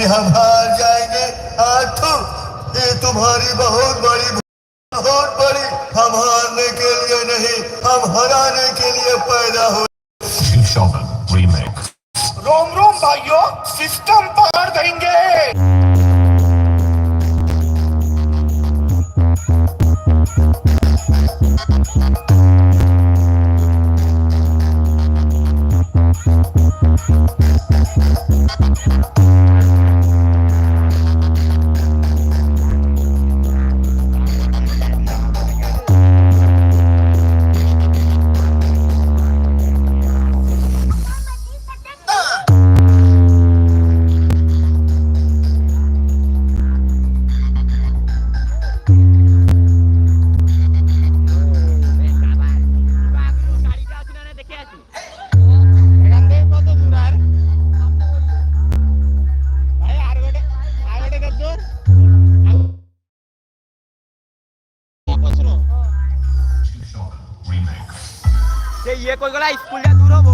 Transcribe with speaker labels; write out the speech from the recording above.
Speaker 1: कि हम हार जाएँगे। आठू ये तुम्हारी बहुत बड़ी बहुत बड़ी। हम हारने के लिए नहीं हम हराने के लिए पैदा हुए
Speaker 2: Remix.
Speaker 3: रोम रोम भाइयों सिस्टम पकड़ देंगे।
Speaker 4: যে ইয়ে কই গলা স্কুল যা দূর হবো